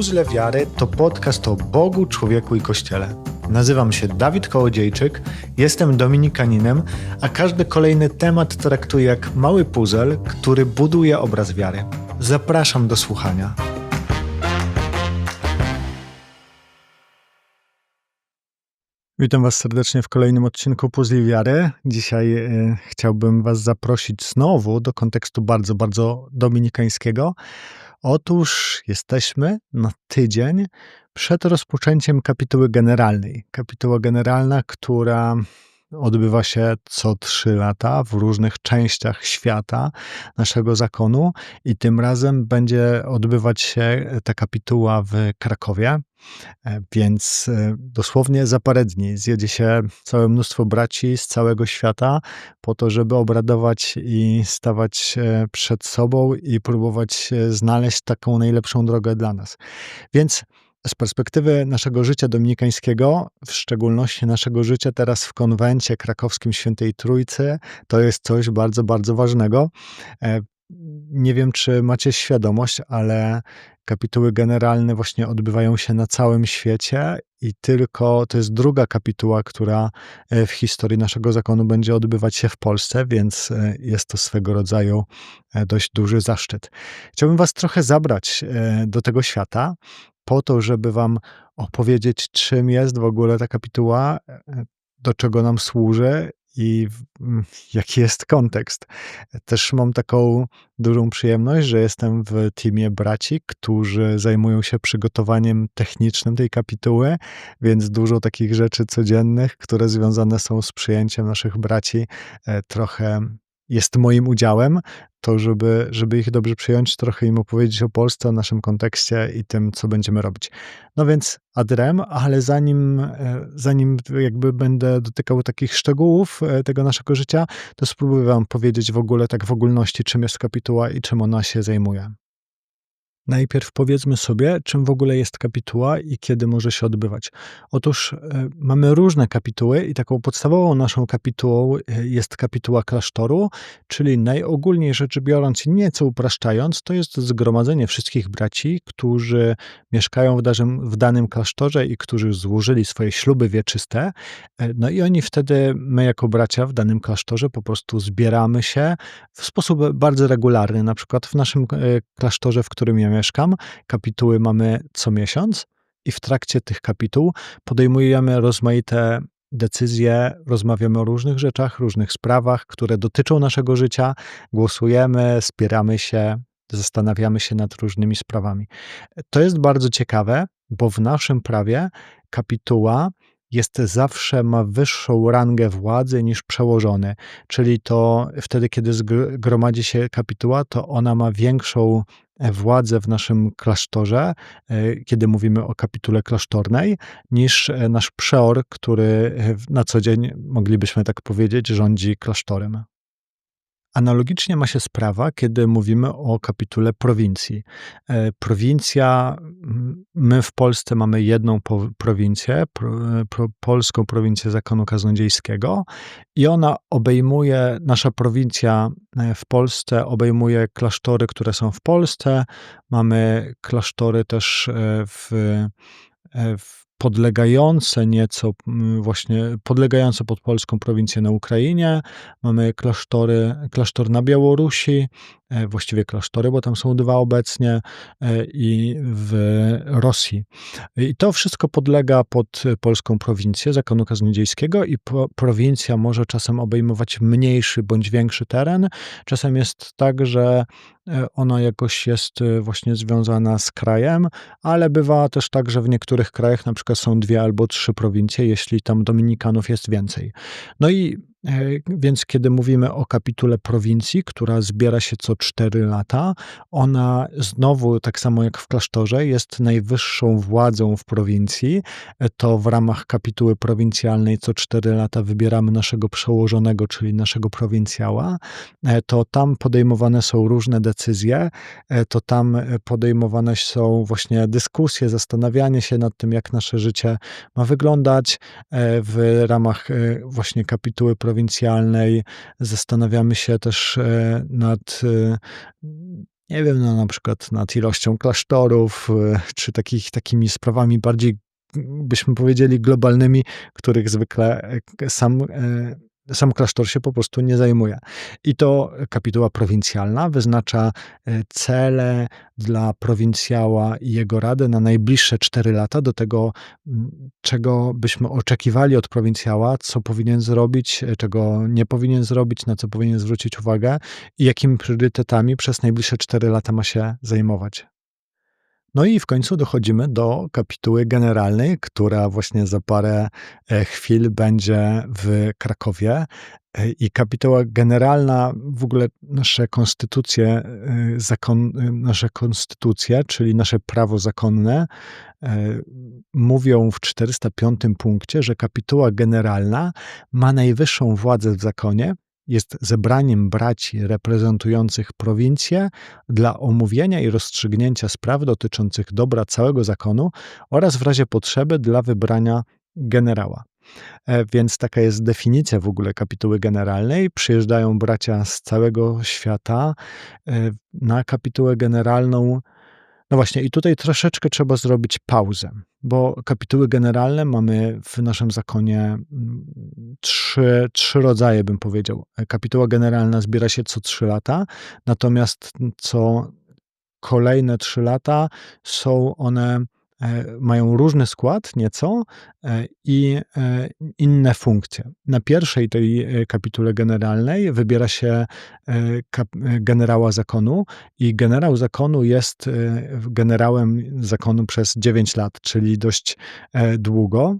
Puzzle Wiary to podcast o Bogu, człowieku i Kościele. Nazywam się Dawid Kołodziejczyk, jestem dominikaninem, a każdy kolejny temat traktuję jak mały puzzle, który buduje obraz wiary. Zapraszam do słuchania. Witam Was serdecznie w kolejnym odcinku Puzli Wiary. Dzisiaj e, chciałbym Was zaprosić znowu do kontekstu bardzo, bardzo dominikańskiego. Otóż jesteśmy na tydzień przed rozpoczęciem kapituły generalnej. Kapituła generalna, która odbywa się co trzy lata w różnych częściach świata naszego zakonu i tym razem będzie odbywać się ta kapituła w Krakowie. E, więc e, dosłownie za parę dni zjedzie się całe mnóstwo braci z całego świata po to, żeby obradować i stawać przed sobą i próbować znaleźć taką najlepszą drogę dla nas. Więc z perspektywy naszego życia dominikańskiego, w szczególności naszego życia teraz w konwencie krakowskim Świętej Trójcy, to jest coś bardzo, bardzo ważnego. E, nie wiem, czy macie świadomość, ale kapituły generalne właśnie odbywają się na całym świecie i tylko to jest druga kapituła, która e, w historii naszego zakonu będzie odbywać się w Polsce, więc e, jest to swego rodzaju dość duży zaszczyt. Chciałbym Was trochę zabrać do tego świata, po to, żeby wam opowiedzieć, czym jest w ogóle ta kapituła, e, do czego nam służy i mm, jaki jest kontekst. Też mam taką dużą przyjemność, że jestem w teamie braci, którzy zajmują się przygotowaniem technicznym tej kapituły, więc dużo takich rzeczy codziennych, które związane są z przyjęciem naszych braci, e, trochę jest moim udziałem, to żeby, żeby ich dobrze przyjąć, trochę im opowiedzieć o Polsce, o naszym kontekście i tym, co będziemy robić. No więc adrem, ale zanim, e, zanim jakby będę dotykał takich szczegółów e, tego naszego życia, to spróbuję wam powiedzieć w ogóle tak w ogólności, czym jest kapituła i czym ona się zajmuje. Najpierw powiedzmy sobie, czym w ogóle jest kapituła i kiedy może się odbywać. Otóż e, mamy różne kapituły i taką podstawową naszą kapitułą e, jest kapituła klasztoru, czyli najogólniej rzecz biorąc i nieco upraszczając, to jest zgromadzenie wszystkich braci, którzy mieszkają w, danym, w danym klasztorze i którzy złożyli swoje śluby wieczyste. E, no i oni wtedy, my jako bracia w danym klasztorze po prostu zbieramy się w sposób bardzo regularny. Na przykład w naszym klasztorze, w którym ja mieszkam. Kapituły mamy co miesiąc i w trakcie tych kapituł podejmujemy rozmaite decyzje, rozmawiamy o różnych rzeczach, różnych sprawach, które dotyczą naszego życia, głosujemy, spieramy się, zastanawiamy się nad różnymi sprawami. To jest bardzo ciekawe, bo w naszym prawie kapituła jest zawsze ma wyższą rangę władzy niż przełożony, czyli to wtedy, kiedy zgromadzi się kapituła, to ona ma większą władzę w naszym klasztorze, e, kiedy mówimy o kapitule klasztornej, niż e, nasz przeor, który na co dzień, moglibyśmy tak powiedzieć, rządzi klasztorem. Analogicznie ma się sprawa, kiedy mówimy o kapitule prowincji. E, prowincja, my w Polsce mamy jedną prowincję, pro, pro, polską prowincję zakonu kaznodziejskiego i ona obejmuje, nasza prowincja e, w Polsce obejmuje klasztory, które są w Polsce, mamy klasztory też e, w, w podlegające nieco, właśnie podlegające pod polską prowincję na Ukrainie. Mamy klasztory, klasztor na Białorusi, E, właściwie klasztory, bo tam są dwa obecnie, e, i w Rosji. I to wszystko podlega pod polską prowincję zakonu kaznodziejskiego i prowincja może czasem obejmować mniejszy bądź większy teren. Czasem jest tak, że e, ona jakoś jest właśnie związana z krajem, ale bywa też tak, że w niektórych krajach na są dwie albo trzy prowincje, jeśli tam dominikanów jest więcej. No i więc kiedy mówimy o kapitule prowincji, która zbiera się co 4 lata, ona znowu, tak samo jak w klasztorze, jest najwyższą władzą w prowincji. E, to w ramach kapituły prowincjalnej co 4 lata wybieramy naszego przełożonego, czyli naszego prowincjała. E, to tam podejmowane są różne decyzje, to tam podejmowane są właśnie dyskusje, zastanawianie się nad tym, jak nasze życie ma wyglądać w ramach właśnie kapituły prowincjalnej prowincjalnej. Zastanawiamy się też e, nad e, nie wiem, no, na przykład nad ilością klasztorów, e, czy takich, takimi sprawami bardziej, byśmy powiedzieli, globalnymi, których zwykle sam sam klasztor się po prostu nie zajmuje. I to kapituła prowincjalna wyznacza e, cele dla prowincjała i jego rady na najbliższe cztery lata, do tego, czego byśmy oczekiwali od prowincjała, co powinien zrobić, e, czego nie powinien zrobić, na co powinien zwrócić uwagę i jakimi priorytetami przez najbliższe cztery lata ma się zajmować. No i w końcu dochodzimy do kapituły generalnej, która właśnie za parę e, chwil będzie w Krakowie. E, I kapituła generalna, w ogóle nasze konstytucje, e, zakon, nasze konstytucje, czyli nasze prawo zakonne, mówią w 405 punkcie, że kapituła generalna ma najwyższą władzę w zakonie, jest zebraniem braci reprezentujących prowincję dla omówienia i rozstrzygnięcia spraw dotyczących dobra całego zakonu oraz w razie potrzeby dla wybrania generała. E, więc taka jest definicja w ogóle kapituły generalnej. Przyjeżdżają bracia z całego świata e, na kapitułę generalną no właśnie, i tutaj troszeczkę trzeba zrobić pauzę, bo kapituły generalne mamy w naszym zakonie mm, trzy, trzy rodzaje, bym powiedział. Kapituła generalna zbiera się co trzy lata, natomiast co kolejne trzy lata są one mają różny skład nieco e, i e, inne funkcje. Na pierwszej tej kapitule generalnej wybiera się generała zakonu i generał zakonu jest generałem zakonu przez 9 lat, czyli dość długo.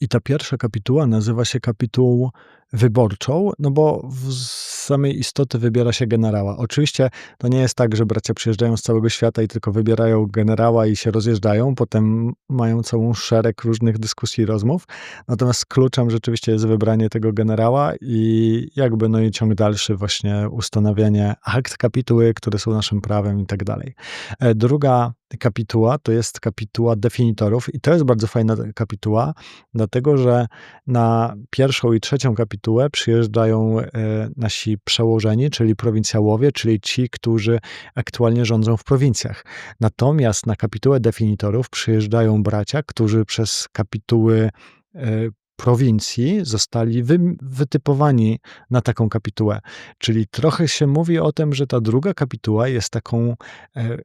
I ta pierwsza kapituła nazywa się kapitułą wyborczą, no bo z samej istoty wybiera się generała. Oczywiście to nie jest tak, że bracia przyjeżdżają z całego świata i tylko wybierają generała i się rozjeżdżają, potem mają całą szereg różnych dyskusji i rozmów. Natomiast kluczem rzeczywiście jest wybranie tego generała i jakby no i ciąg dalszy właśnie ustanawianie akt kapituły, które są naszym prawem i tak dalej. E, druga kapituła to jest kapituła definitorów i to jest bardzo fajna kapituła, dlatego że na pierwszą i trzecią kapitułę przyjeżdżają e, nasi przełożeni, czyli prowincjałowie, czyli ci, którzy aktualnie rządzą w prowincjach. Natomiast na kapitułę definitorów przyjeżdżają bracia, którzy przez kapituły e, prowincji zostali wy, wytypowani na taką kapitułę. Czyli trochę się mówi o tym, że ta druga kapituła jest taką e,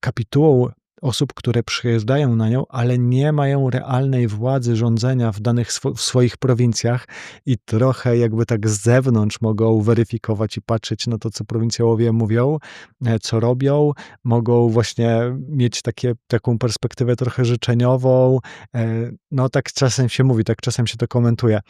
kapitułą osób, które przyjeżdżają na nią, ale nie mają realnej władzy rządzenia w danych sw w swoich prowincjach i trochę jakby tak z zewnątrz mogą weryfikować i patrzeć na to, co prowincjałowie mówią, e, co robią, mogą właśnie mieć takie, taką perspektywę trochę życzeniową. E, no tak czasem się mówi, tak czasem się to komentuje.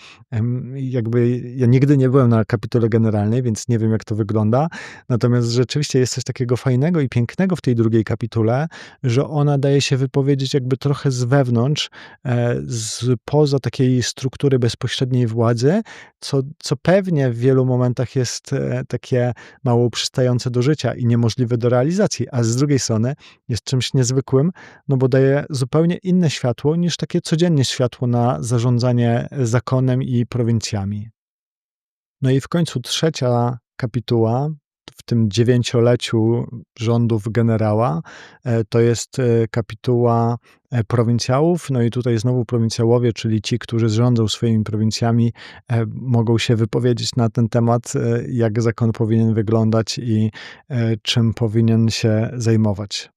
Jakby ja nigdy nie byłem na kapitule generalnej, więc nie wiem, jak to wygląda. Natomiast rzeczywiście jest coś takiego fajnego i pięknego w tej drugiej kapitule, że że ona daje się wypowiedzieć jakby trochę z wewnątrz, e, z poza takiej struktury bezpośredniej władzy, co, co pewnie w wielu momentach jest e, takie mało przystające do życia i niemożliwe do realizacji, a z drugiej strony jest czymś niezwykłym, no bo daje zupełnie inne światło niż takie codziennie światło na zarządzanie zakonem i prowincjami. No i w końcu trzecia kapituła w tym dziewięcioleciu rządów generała. E, to jest e, kapituła e, prowincjałów. No i tutaj znowu prowincjałowie, czyli ci, którzy rządzą swoimi prowincjami, mogą się wypowiedzieć na ten temat, jak zakon powinien wyglądać i czym powinien się zajmować.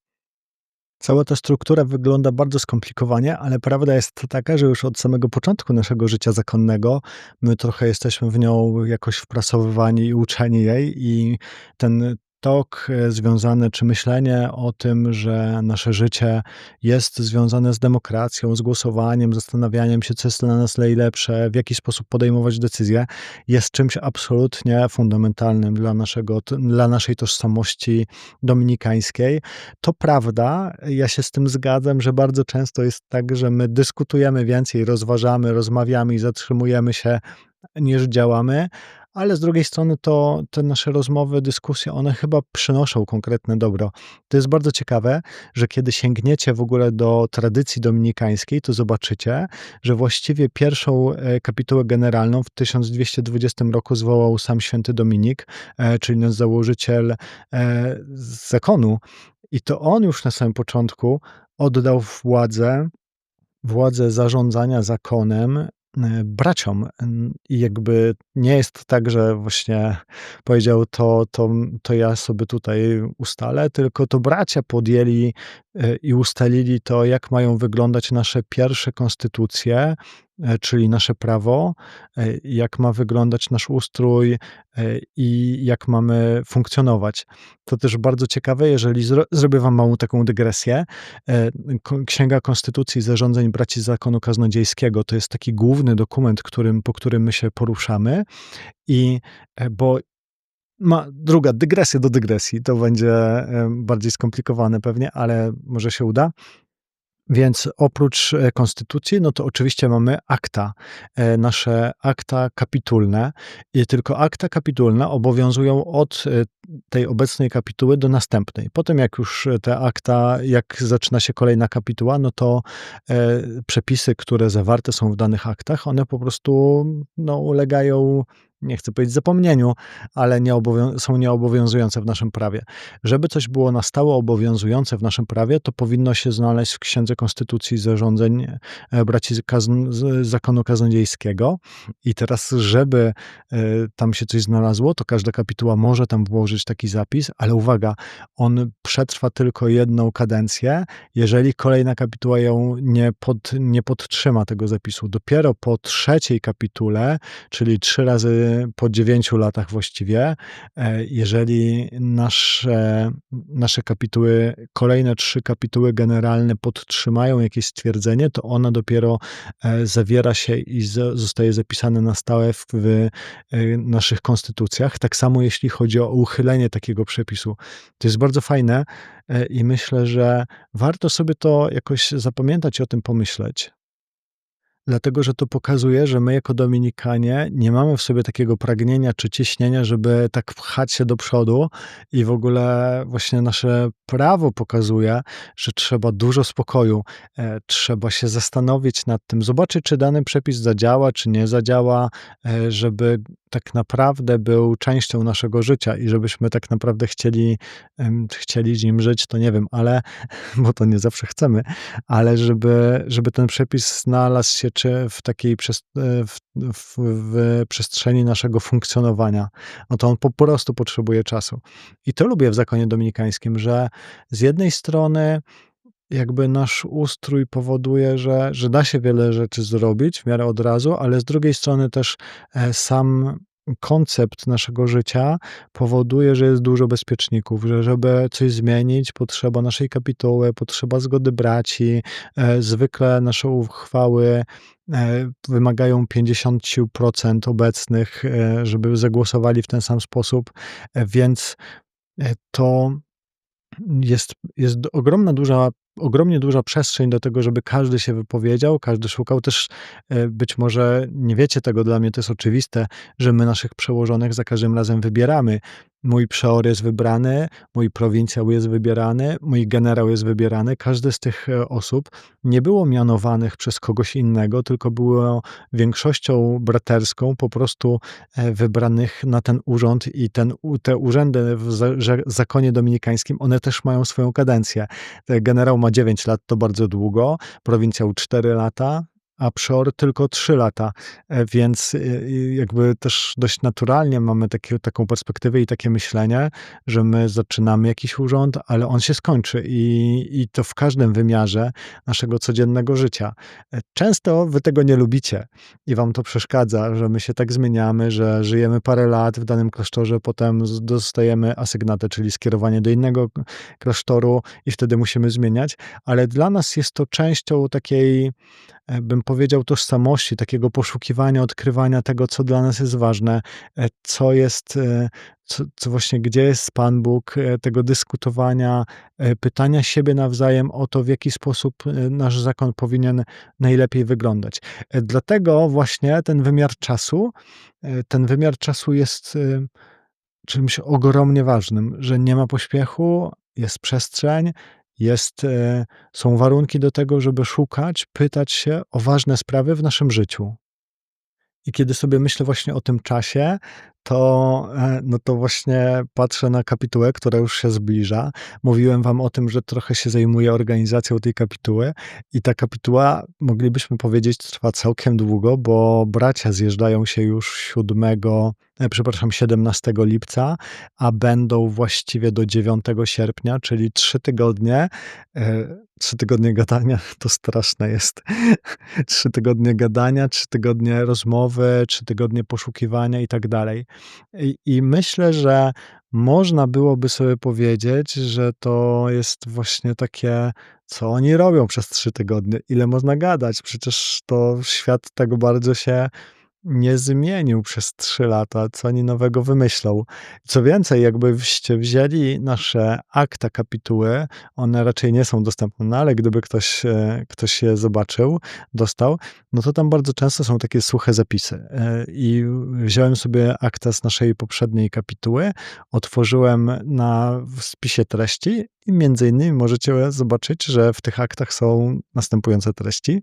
Cała ta struktura wygląda bardzo skomplikowanie, ale prawda jest taka, że już od samego początku naszego życia zakonnego my trochę jesteśmy w nią jakoś wprasowywani i uczeni jej i ten tok e, związany, czy myślenie o tym, że nasze życie jest związane z demokracją, z głosowaniem, zastanawianiem się, co jest dla nas najlepsze, w jaki sposób podejmować decyzje, jest czymś absolutnie fundamentalnym dla, naszego, dla naszej tożsamości dominikańskiej. To prawda, ja się z tym zgadzam, że bardzo często jest tak, że my dyskutujemy więcej, rozważamy, rozmawiamy i zatrzymujemy się niż działamy, ale z drugiej strony to te nasze rozmowy, dyskusje, one chyba przynoszą konkretne dobro. To jest bardzo ciekawe, że kiedy sięgniecie w ogóle do tradycji dominikańskiej, to zobaczycie, że właściwie pierwszą e, kapitułę generalną w 1220 roku zwołał sam święty Dominik, e, czyli nasz założyciel e, zakonu. I to on już na samym początku oddał władzę władzę zarządzania zakonem braciom. I jakby nie jest tak, że właśnie powiedział to, to, to ja sobie tutaj ustalę, tylko to bracia podjęli e, i ustalili to, jak mają wyglądać nasze pierwsze konstytucje, czyli nasze prawo, e, jak ma wyglądać nasz ustrój e, i jak mamy funkcjonować. To też bardzo ciekawe, jeżeli zro zrobię wam małą taką dygresję. Księga Konstytucji Zarządzeń Braci Zakonu Kaznodziejskiego to jest taki główny dokument, którym, po którym my się poruszamy i bo ma druga dygresja do dygresji, to będzie bardziej skomplikowane pewnie, ale może się uda. Więc oprócz e, konstytucji, no to oczywiście mamy akta, e, nasze akta kapitulne i tylko akta kapitulne obowiązują od e, tej obecnej kapituły do następnej. Potem jak już te akta, jak zaczyna się kolejna kapituła, no to przepisy, które zawarte są w danych aktach, one po prostu no, ulegają nie chcę powiedzieć zapomnieniu, ale nie są nieobowiązujące w naszym prawie. Żeby coś było na stałe obowiązujące w naszym prawie, to powinno się znaleźć w Księdze Konstytucji Zarządzeń e, Braci Kazn Zakonu Kaznodziejskiego. I teraz, żeby e, tam się coś znalazło, to każda kapituła może tam włożyć taki zapis, ale uwaga, on przetrwa tylko jedną kadencję, jeżeli kolejna kapituła ją nie, pod, nie podtrzyma tego zapisu. Dopiero po trzeciej kapitule, czyli trzy razy po dziewięciu latach właściwie, e, jeżeli nasze, nasze kapituły, kolejne trzy kapituły generalne podtrzymają jakieś stwierdzenie, to ona dopiero e, zawiera się i zostaje zapisane na stałe w, w e, naszych konstytucjach. Tak samo jeśli chodzi o uchylenie takiego przepisu. To jest bardzo fajne i myślę, że warto sobie to jakoś zapamiętać i o tym pomyśleć. Dlatego, że to pokazuje, że my jako Dominikanie nie mamy w sobie takiego pragnienia czy ciśnienia, żeby tak pchać się do przodu. I w ogóle właśnie nasze prawo pokazuje, że trzeba dużo spokoju, e, trzeba się zastanowić nad tym, zobaczyć, czy dany przepis zadziała, czy nie zadziała, e, żeby tak naprawdę był częścią naszego życia. I żebyśmy tak naprawdę chcieli, chcieli z nim żyć, to nie wiem, ale, bo to nie zawsze chcemy, ale żeby, żeby ten przepis znalazł się czy w takiej w, w, w przestrzeni naszego funkcjonowania, no to on po prostu potrzebuje czasu. I to lubię w zakonie dominikańskim, że z jednej strony jakby nasz ustrój powoduje, że, że da się wiele rzeczy zrobić w miarę od razu, ale z drugiej strony też e, sam koncept naszego życia powoduje, że jest dużo bezpieczników, że żeby coś zmienić, potrzeba naszej kapituły, potrzeba zgody braci. E, zwykle nasze uchwały e, wymagają 50% obecnych, e, żeby zagłosowali w ten sam sposób, więc to jest, jest ogromna, duża ogromnie duża przestrzeń do tego, żeby każdy się wypowiedział, każdy szukał. Też e, być może nie wiecie tego, dla mnie to jest oczywiste, że my naszych przełożonych za każdym razem wybieramy. Mój przeor jest wybrany, mój prowincjał jest wybierany, mój generał jest wybierany. Każdy z tych e, osób nie było mianowanych przez kogoś innego, tylko było większością braterską po prostu e, wybranych na ten urząd i ten, te urzędy w zakonie dominikańskim, one też mają swoją kadencję. Generał ma 9 lat, to bardzo długo, prowincjał 4 lata, a Przeor tylko 3 lata, e, więc e, jakby też dość naturalnie mamy takie, taką perspektywę i takie myślenie, że my zaczynamy jakiś urząd, ale on się skończy i, i to w każdym wymiarze naszego codziennego życia. E, często wy tego nie lubicie i wam to przeszkadza, że my się tak zmieniamy, że żyjemy parę lat w danym klasztorze, potem dostajemy asygnatę, czyli skierowanie do innego klasztoru i wtedy musimy zmieniać, ale dla nas jest to częścią takiej bym powiedział, tożsamości, takiego poszukiwania, odkrywania tego, co dla nas jest ważne, e, co jest, e, co, co właśnie, gdzie jest Pan Bóg, tego dyskutowania, pytania siebie nawzajem o to, w jaki sposób nasz zakon powinien najlepiej wyglądać. Dlatego właśnie ten wymiar czasu, ten wymiar czasu jest czymś ogromnie ważnym, że nie ma pośpiechu, jest przestrzeń, jest, e, są warunki do tego, żeby szukać, pytać się o ważne sprawy w naszym życiu. I kiedy sobie myślę właśnie o tym czasie, to, e, no to właśnie patrzę na kapitułę, która już się zbliża. Mówiłem wam o tym, że trochę się zajmuję organizacją tej kapituły i ta kapituła, moglibyśmy powiedzieć, trwa całkiem długo, bo bracia zjeżdżają się już 7, e, przepraszam, 17 lipca, a będą właściwie do 9 sierpnia, czyli trzy tygodnie. E, trzy tygodnie gadania to straszne jest. Trzy tygodnie gadania, trzy tygodnie rozmowy, trzy tygodnie poszukiwania i tak dalej. I myślę, że można byłoby sobie powiedzieć, że to jest właśnie takie, co oni robią przez trzy tygodnie. Ile można gadać? Przecież to świat tego bardzo się nie zmienił przez trzy lata, co oni nowego wymyślą. Co więcej, jakbyście wzięli nasze akta kapituły, one raczej nie są dostępne, no ale gdyby ktoś, e, ktoś je zobaczył, dostał, no to tam bardzo często są takie suche zapisy. E, I wziąłem sobie akta z naszej poprzedniej kapituły, otworzyłem na spisie treści i między innymi możecie zobaczyć, że w tych aktach są następujące treści.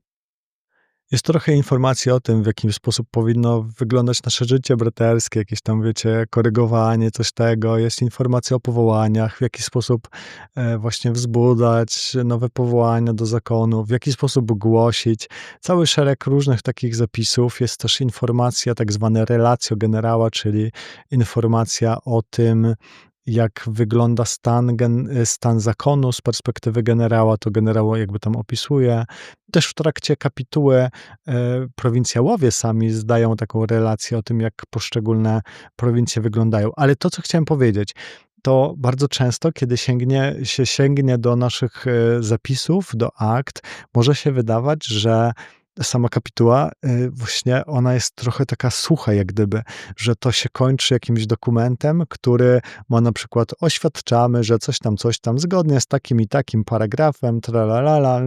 Jest trochę informacji o tym, w jaki sposób powinno wyglądać nasze życie braterskie, jakieś tam, wiecie, korygowanie, coś tego. Jest informacja o powołaniach, w jaki sposób e, właśnie wzbudzać nowe powołania do zakonu, w jaki sposób głosić. Cały szereg różnych takich zapisów. Jest też informacja, tak zwane relacjo generała, czyli informacja o tym, jak wygląda stan, stan zakonu z perspektywy generała, to generał jakby tam opisuje. Też w trakcie kapituły e, prowincjałowie sami zdają taką relację o tym, jak poszczególne prowincje wyglądają. Ale to, co chciałem powiedzieć, to bardzo często, kiedy sięgnie, się sięgnie do naszych e, zapisów, do akt, może się wydawać, że sama kapituła, y, właśnie ona jest trochę taka sucha, jak gdyby, że to się kończy jakimś dokumentem, który ma na przykład oświadczamy, że coś tam, coś tam, zgodnie z takim i takim paragrafem, tralalala,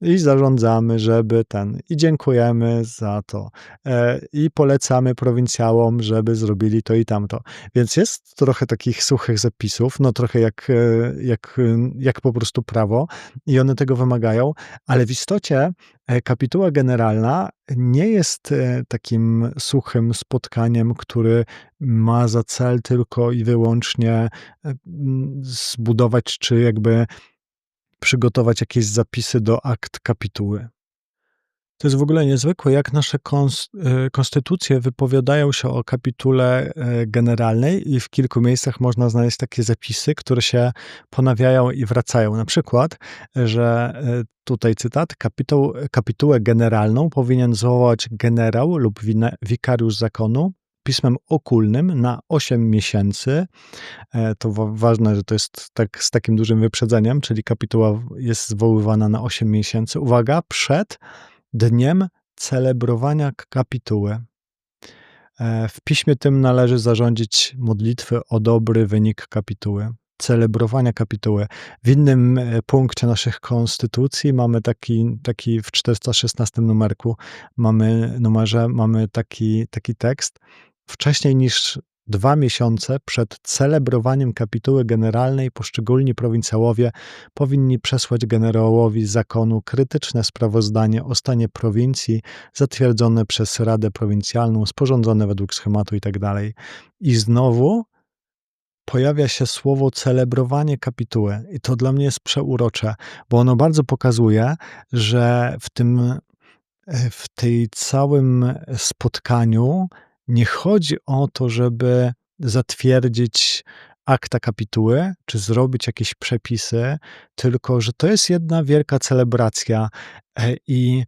i zarządzamy, żeby ten, i dziękujemy za to, e, i polecamy prowincjałom, żeby zrobili to i tamto. Więc jest trochę takich suchych zapisów, no trochę jak, e, jak, jak po prostu prawo, i one tego wymagają, ale w istocie kapituła generalna nie jest e, takim suchym spotkaniem, który ma za cel tylko i wyłącznie e, zbudować, czy jakby przygotować jakieś zapisy do akt kapituły. To jest w ogóle niezwykłe, jak nasze e, konstytucje wypowiadają się o kapitule e, generalnej i w kilku miejscach można znaleźć takie zapisy, które się ponawiają i wracają. Na przykład, że e, tutaj cytat, kapituł, kapitułę generalną powinien zwołać generał lub wikariusz zakonu pismem okulnym na 8 miesięcy. To ważne, że to jest tak z takim dużym wyprzedzeniem, czyli kapituła jest zwoływana na 8 miesięcy. Uwaga, przed dniem celebrowania kapituły. E, w piśmie tym należy zarządzić modlitwy o dobry wynik kapituły, celebrowania kapituły. W innym e, punkcie naszych konstytucji mamy taki, taki w 416 numerku, mamy numerze, mamy taki, taki tekst. Wcześniej niż Dwa miesiące przed celebrowaniem kapituły generalnej poszczególni prowincjałowie powinni przesłać generałowi zakonu krytyczne sprawozdanie o stanie prowincji zatwierdzone przez Radę Prowincjalną, sporządzone według schematu itd. Tak I znowu pojawia się słowo celebrowanie kapituły. I to dla mnie jest przeurocze, bo ono bardzo pokazuje, że w tym w tej całym spotkaniu nie chodzi o to, żeby zatwierdzić akta kapituły, czy zrobić jakieś przepisy, tylko że to jest jedna wielka celebracja e, i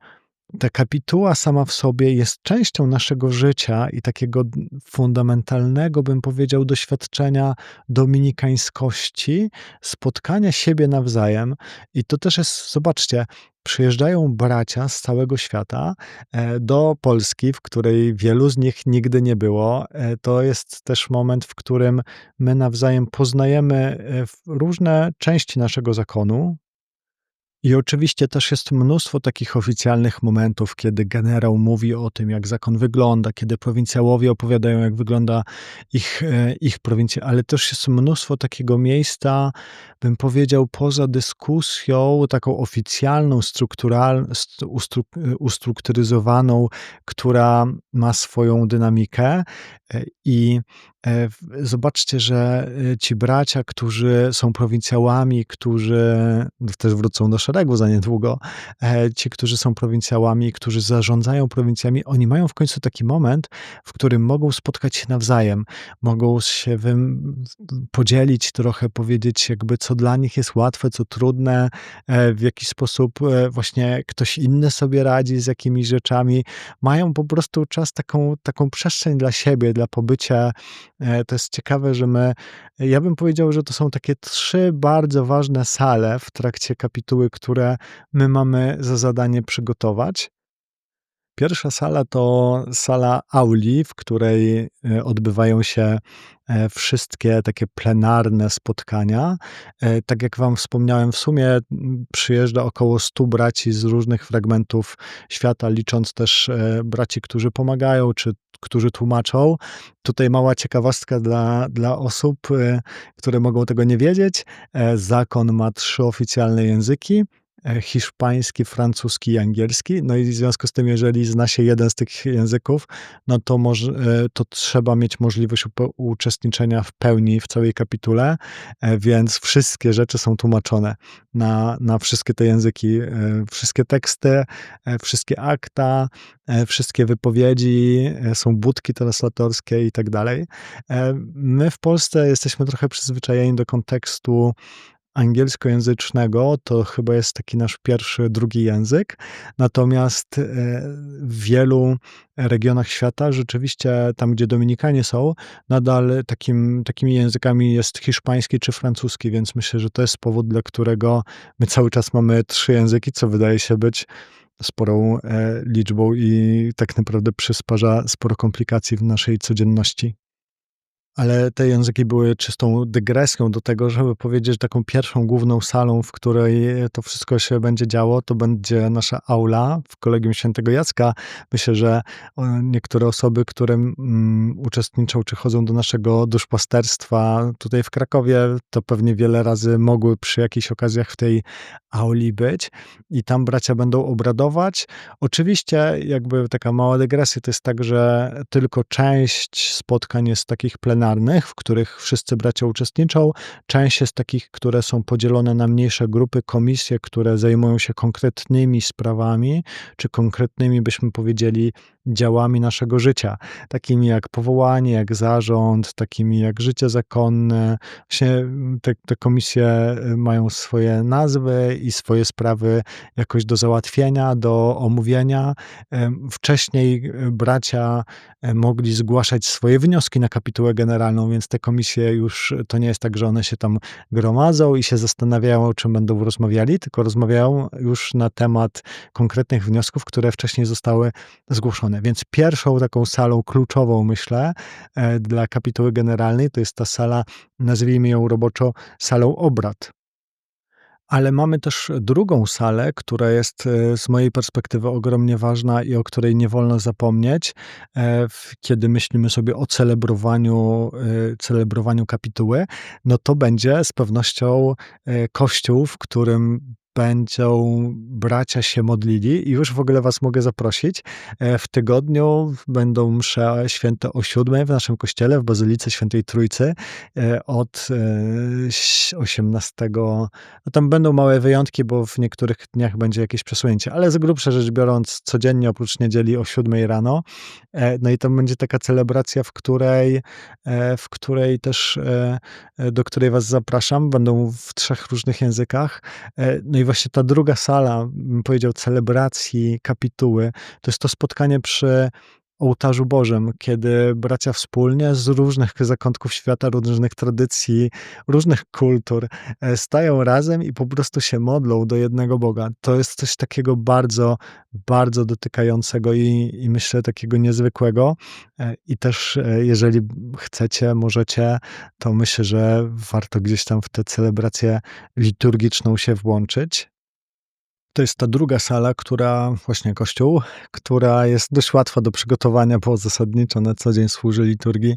Ta kapituła sama w sobie jest częścią naszego życia i takiego fundamentalnego, bym powiedział, doświadczenia dominikańskości, spotkania siebie nawzajem. I to też jest, zobaczcie, przyjeżdżają bracia z całego świata e, do Polski, w której wielu z nich nigdy nie było. E, to jest też moment, w którym my nawzajem poznajemy e, różne części naszego zakonu, i oczywiście też jest mnóstwo takich oficjalnych momentów, kiedy generał mówi o tym, jak zakon wygląda, kiedy prowincjałowie opowiadają, jak wygląda ich, e, ich prowincja, ale też jest mnóstwo takiego miejsca, bym powiedział, poza dyskusją, taką oficjalną, strukturalną, ustrukturyzowaną, która ma swoją dynamikę. E, I e, zobaczcie, że ci bracia, którzy są prowincjałami, którzy też wrócą do szeregu za niedługo, e, ci, którzy są prowincjałami, którzy zarządzają prowincjami, oni mają w końcu taki moment, w którym mogą spotkać się nawzajem, mogą się podzielić trochę, powiedzieć jakby co dla nich jest łatwe, co trudne, e, w jaki sposób e, właśnie ktoś inny sobie radzi z jakimiś rzeczami. Mają po prostu czas, taką, taką przestrzeń dla siebie, dla pobycia. To jest ciekawe, że my, ja bym powiedział, że to są takie trzy bardzo ważne sale w trakcie kapituły, które my mamy za zadanie przygotować. Pierwsza sala to sala auli, w której e, odbywają się e, wszystkie takie plenarne spotkania. E, tak jak Wam wspomniałem, w sumie przyjeżdża około 100 braci z różnych fragmentów świata, licząc też braci, którzy pomagają, czy którzy tłumaczą. Tutaj mała ciekawostka dla, dla osób, które mogą tego nie wiedzieć. Zakon ma trzy oficjalne języki hiszpański, francuski i angielski. No i w związku z tym, jeżeli zna się jeden z tych języków, no to, e, to trzeba mieć możliwość uczestniczenia w pełni w całej kapitule, e, więc wszystkie rzeczy są tłumaczone na, na wszystkie te języki, wszystkie teksty, wszystkie akta, wszystkie wypowiedzi, są budki translatorskie i tak dalej. My w Polsce jesteśmy trochę przyzwyczajeni do kontekstu angielskojęzycznego to chyba jest taki nasz pierwszy, drugi język. Natomiast e, w wielu regionach świata, rzeczywiście tam, gdzie Dominikanie są, nadal takim, takimi językami jest hiszpański czy francuski, więc myślę, że to jest powód, dla którego my cały czas mamy trzy języki, co wydaje się być sporą e, liczbą i tak naprawdę przysparza sporo komplikacji w naszej codzienności ale te języki były czystą dygresją do tego, żeby powiedzieć, że taką pierwszą główną salą, w której to wszystko się będzie działo, to będzie nasza aula w Kolegium Świętego Jacka. Myślę, że niektóre osoby, które mm, uczestniczą czy chodzą do naszego duszpasterstwa tutaj w Krakowie, to pewnie wiele razy mogły przy jakichś okazjach w tej auli być i tam bracia będą obradować. Oczywiście, jakby taka mała dygresja, to jest tak, że tylko część spotkań jest takich plenarnych, w których wszyscy bracia uczestniczą. Część jest takich, które są podzielone na mniejsze grupy, komisje, które zajmują się konkretnymi sprawami, czy konkretnymi, byśmy powiedzieli, działami naszego życia, takimi jak powołanie, jak zarząd, takimi jak życie zakonne. Właśnie mm, te, te komisje y, mają swoje nazwy i swoje sprawy jakoś do załatwienia, do omówienia. Wcześniej y, bracia y, mogli zgłaszać swoje wnioski na kapitułę generalną, więc te komisje już to nie jest tak, że one się tam gromadzą i się zastanawiają, o czym będą rozmawiali, tylko rozmawiają już na temat konkretnych wniosków, które wcześniej zostały zgłoszone. Więc pierwszą taką salą kluczową, myślę, e, dla kapituły generalnej to jest ta sala, nazwijmy ją roboczo salą obrad. Ale mamy też drugą salę, która jest e, z mojej perspektywy ogromnie ważna i o której nie wolno zapomnieć, e, kiedy myślimy sobie o celebrowaniu, celebrowaniu kapituły, no to będzie z pewnością kościół, w którym będą bracia się modlili i już w ogóle was mogę zaprosić. E, w tygodniu będą msze święte o siódmej w naszym kościele w Bazylice Świętej Trójcy e, od 18. E, no tam będą małe wyjątki, bo w niektórych dniach będzie jakieś przesunięcie, ale z grubsza rzecz biorąc codziennie oprócz niedzieli o siódmej rano. No i tam będzie taka celebracja, w której, w której też, do której was zapraszam. Będą w trzech różnych językach. No i właśnie ta druga sala, bym powiedział, celebracji kapituły, to jest to spotkanie przy ołtarzu Bożym, kiedy bracia wspólnie z różnych zakątków świata, różnych tradycji, różnych kultur e, stają razem i po prostu się modlą do jednego Boga. To jest coś takiego bardzo, bardzo dotykającego i, i myślę takiego niezwykłego. E, I też, e, jeżeli chcecie, możecie, to myślę, że warto gdzieś tam w tę celebrację liturgiczną się włączyć. To jest ta druga sala, która, właśnie kościół, która jest dość łatwa do przygotowania, bo zasadniczo na co dzień służy liturgii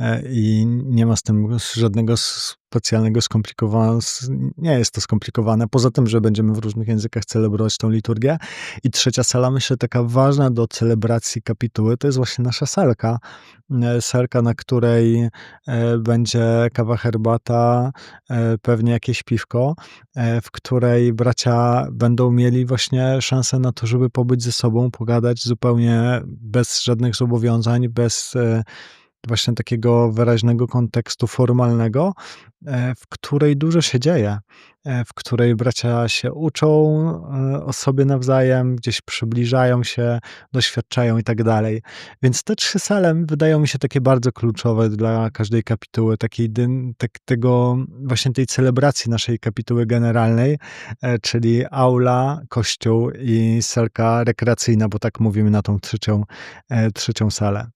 e, i nie ma z tym żadnego specjalnego skomplikowania. Nie jest to skomplikowane, poza tym, że będziemy w różnych językach celebrować tą liturgię. I trzecia sala, myślę, taka ważna do celebracji kapituły, to jest właśnie nasza salka. E, salka, na której e, będzie kawa, herbata, e, pewnie jakieś piwko, w której bracia będą mieli właśnie szansę na to, żeby pobyć ze sobą, pogadać zupełnie bez żadnych zobowiązań, bez właśnie takiego wyraźnego kontekstu formalnego, e, w której dużo się dzieje, e, w której bracia się uczą e, o sobie nawzajem, gdzieś przybliżają się, doświadczają i tak dalej. Więc te trzy sale wydają mi się takie bardzo kluczowe dla każdej kapituły, takiej tak, tego właśnie tej celebracji naszej kapituły generalnej, czyli aula, kościół i salka rekreacyjna, bo tak mówimy na tą trzecią, trzecią salę.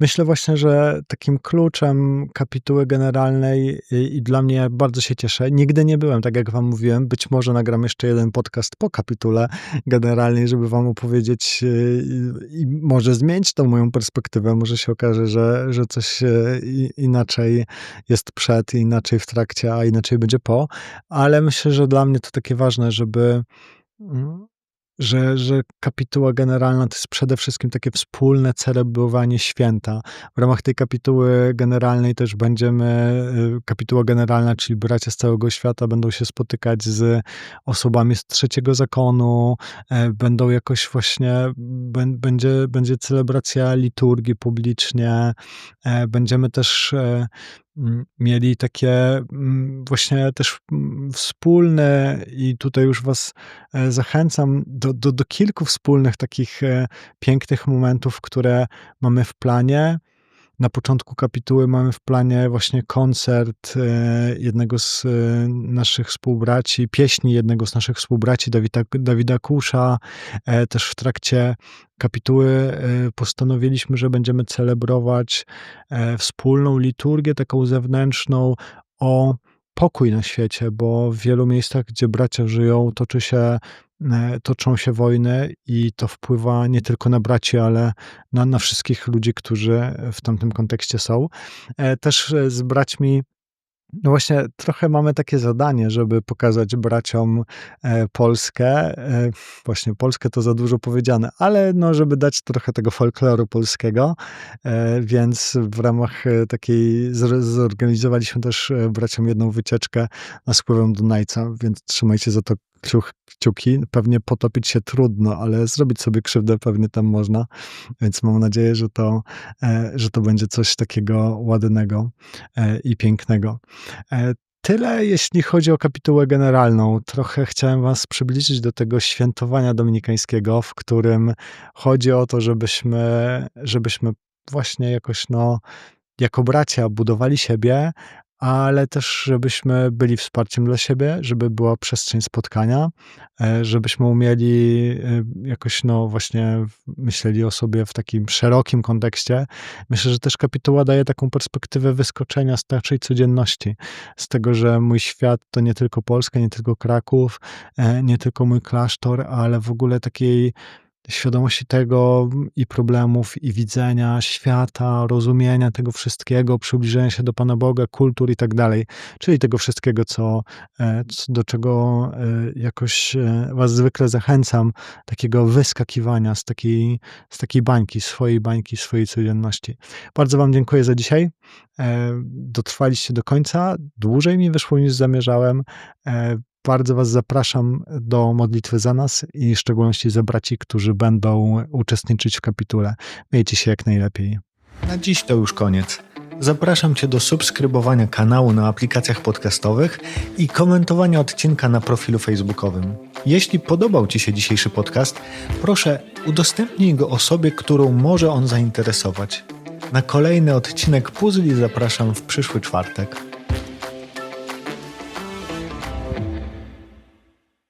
Myślę właśnie, że takim kluczem kapituły generalnej i, i, dla mnie bardzo się cieszę. Nigdy nie byłem, tak jak wam mówiłem. Być może nagram jeszcze jeden podcast po kapitule generalnej, żeby wam opowiedzieć y, i, i może zmienić tą moją perspektywę. Może się okaże, że, że coś inaczej jest przed, inaczej w trakcie, a inaczej będzie po. Ale myślę, że dla mnie to takie ważne, żeby mm, że, że kapituła generalna to jest przede wszystkim takie wspólne celebrowanie święta. W ramach tej kapituły generalnej też będziemy, y, kapituła generalna, czyli bracia z całego świata będą się spotykać z osobami z trzeciego zakonu, e, będą jakoś właśnie, będzie, będzie celebracja liturgii publicznie, e, będziemy też mieli takie właśnie też wspólne i tutaj już was e, zachęcam do, do, do kilku wspólnych takich e, pięknych momentów, które mamy w planie. Na początku kapituły mamy w planie właśnie koncert e, jednego z naszych współbraci, pieśni jednego z naszych współbraci, Dawida, Dawida Kusza. Też w trakcie kapituły e, postanowiliśmy, że będziemy celebrować e, wspólną liturgię, taką zewnętrzną, o pokój na świecie, bo w wielu miejscach, gdzie bracia żyją, toczy się, e, toczą się wojny i to wpływa nie tylko na braci, ale na, na wszystkich ludzi, którzy w tamtym kontekście są. Też z braćmi no właśnie, trochę mamy takie zadanie, żeby pokazać braciom e, Polskę. E, właśnie Polskę to za dużo powiedziane, ale no, żeby dać trochę tego folkloru polskiego, e, więc w ramach takiej zorganizowaliśmy też braciom jedną wycieczkę na spływem Dunajca, więc trzymajcie za to kciuki. Pewnie potopić się trudno, ale zrobić sobie krzywdę pewnie tam można, więc mam nadzieję, że to, e, że to będzie coś takiego ładnego e, i pięknego. E, tyle, jeśli chodzi o kapitułę generalną. Trochę chciałem Was przybliżyć do tego świętowania dominikańskiego, w którym chodzi o to, żebyśmy, żebyśmy właśnie jakoś, no, jako bracia budowali siebie, ale też żebyśmy byli wsparciem dla siebie, żeby była przestrzeń spotkania, e, żebyśmy umieli e, jakoś, no właśnie, myśleli o sobie w takim szerokim kontekście. Myślę, że też kapituła daje taką perspektywę wyskoczenia z naszej codzienności, z tego, że mój świat to nie tylko Polska, nie tylko Kraków, e, nie tylko mój klasztor, ale w ogóle takiej świadomości tego i problemów, i widzenia świata, rozumienia tego wszystkiego, przybliżenia się do Pana Boga, kultur i tak dalej. Czyli tego wszystkiego, co, e, do czego e, jakoś e, Was zwykle zachęcam, takiego wyskakiwania z takiej, z takiej bańki, swojej bańki, swojej codzienności. Bardzo Wam dziękuję za dzisiaj. Dotrwaliście do końca. Dłużej mi wyszło niż zamierzałem. Bardzo Was zapraszam do modlitwy za nas i w szczególności za braci, którzy będą uczestniczyć w kapitule. Miejcie się jak najlepiej. Na dziś to już koniec. Zapraszam Cię do subskrybowania kanału na aplikacjach podcastowych i komentowania odcinka na profilu facebookowym. Jeśli podobał Ci się dzisiejszy podcast, proszę udostępnij go osobie, którą może on zainteresować. Na kolejny odcinek Puzli zapraszam w przyszły czwartek.